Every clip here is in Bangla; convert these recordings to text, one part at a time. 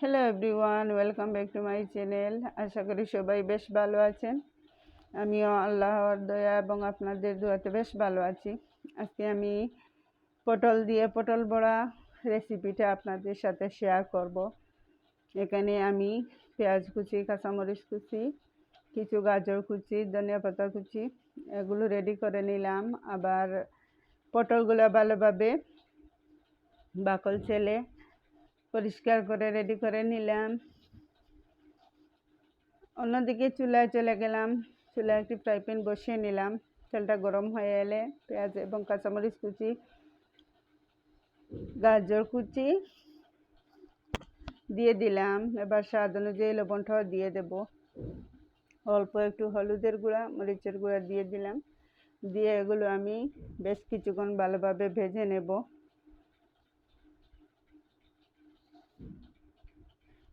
Hello everyone welcome back to my channel আশা করি সবাই বেশ ভালো আছেন আমিও আল্লাহর দয়া এবং আপনাদের দোয়াতে বেশ ভালো আছি আজকে আমি পটল দিয়ে পটল বড়া রেসিপিটা আপনাদের সাথে শেয়ার করব এখানে আমি পেঁয়াজ কুচি কাঁচামরিচ কুচি কিছু গাজর কুচি ধনিয়া পাতা কুচি এগুলো রেডি করে নিলাম আবার পটলগুলো ভালোভাবে বাকল ছেলে পরিষ্কার করে রেডি করে নিলাম। অন্যদিকে চুলায় চলে গেলাম। চুলায় একটি ফ্রাই প্যান বসিয়ে নিলাম। তেলটা গরম হয়ে এলে পেঁয়াজ এবং কাঁচামরিচ কুচি, গাজর কুচি দিয়ে দিলাম। এবার স্বাদ অনুযায়ী লবণটাও দিয়ে দেব। অল্প একটু হলুদের গুঁড়া, মরিচের গুঁড়া দিয়ে দিলাম। দিয়ে এগুলো আমি বেশ কিছুক্ষণ ভালোভাবে ভেজে নেব।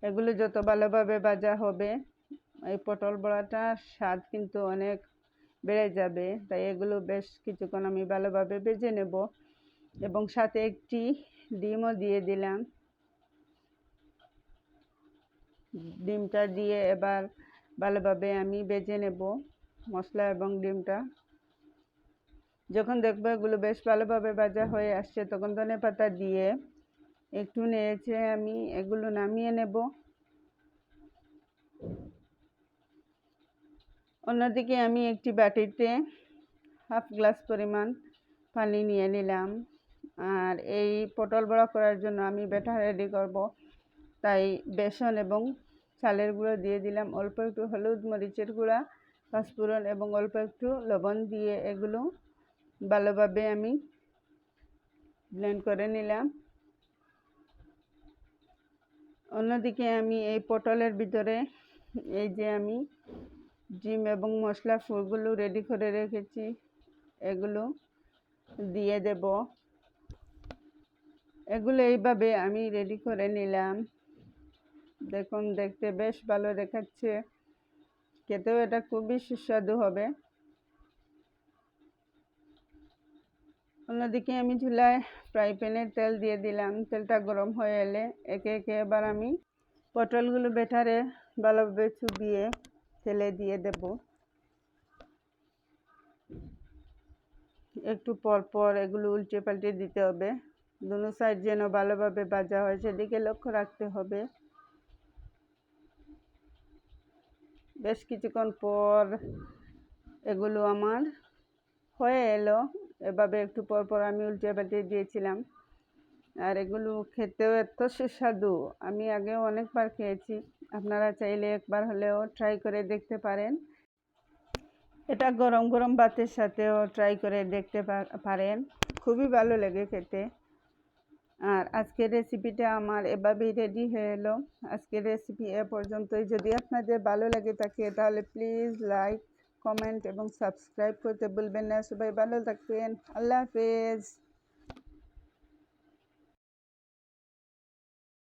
এগুলো যত ভালোভাবে ভাজা হবে, এই পটল বড়াটার স্বাদ কিন্তু অনেক বেড়ে যাবে। তাই এগুলো বেশ কিছুক্ষণ আমি ভালোভাবে ভেজে নেব এবং সাথে একটি ডিমও দিয়ে দিলাম। ডিমটা দিয়ে এবার ভালোভাবে আমি বেজে নেব মশলা এবং ডিমটা। যখন দেখব এগুলো বেশ ভালোভাবে ভাজা হয়ে আসছে, তখন ধনে পাতা দিয়ে একটু নেড়েছে আমি এগুলো নামিয়ে নেব। অন্যদিকে আমি একটি বাটিতে হাফ গ্লাস পরিমাণ পানি নিয়ে নিলাম। আর এই পটল বড়া করার জন্য আমি ব্যাটার রেডি করব। তাই বেসন এবং চালের গুঁড়ো দিয়ে দিলাম। অল্প একটু হলুদ মরিচের গুঁড়া, পাঁচফোড়ন এবং অল্প একটু লবণ দিয়ে এগুলো ভালোভাবে আমি ব্লেন্ড করে নিলাম। অন্যদিকে আমি এই পটলের ভিতরে এই যে আমি ডিম এবং মশলা ফুলগুলো রেডি করে রেখেছি, এগুলো দিয়ে দেব। এগুলো এইভাবে আমি রেডি করে নিলাম। দেখুন, দেখতে বেশ ভালো দেখাচ্ছে। খেতেও এটা খুবই সুস্বাদু হবে। অন্যদিকে আমি চুলায় ফ্রাই প্যানে তেল দিয়ে দিলাম। তেলটা গরম হয়ে এলে একে একে এবার আমি পটলগুলো বেটারে ভালোভাবে চুবিয়ে তেলে দিয়ে দেব। একটু পর পর এগুলো উল্টে পাল্টে দিতে হবে। দুনো সাইড যেন ভালোভাবে ভাজা হয়, সেদিকে লক্ষ্য রাখতে হবে। বেশ কিছুক্ষণ পর এগুলো আমার হয়ে এলো। এভাবে একটু পর পর আমি উল্টে পাল্টে দিয়েছিলাম। আর এগুলো খেতেও এত সুস্বাদু। আমি আগেও অনেকবার খেয়েছি। আপনারা চাইলে একবার হলেও ট্রাই করে দেখতে পারেন। এটা গরম গরম ভাতের সাথেও ট্রাই করে দেখতে পারেন। খুবই ভালো লাগে খেতে। আর আজকের রেসিপিটা আমার এভাবেই রেডি হয়ে এলো। আজকের রেসিপি এ পর্যন্তই। যদি আপনাদের ভালো লাগে থাকে তাহলে প্লিজ লাইক কমেন্ট এবং সাবস্ক্রাইব করতে ভুলবেন না। সবাই ভালো থাকবেন। আল্লাহ হাফেজ।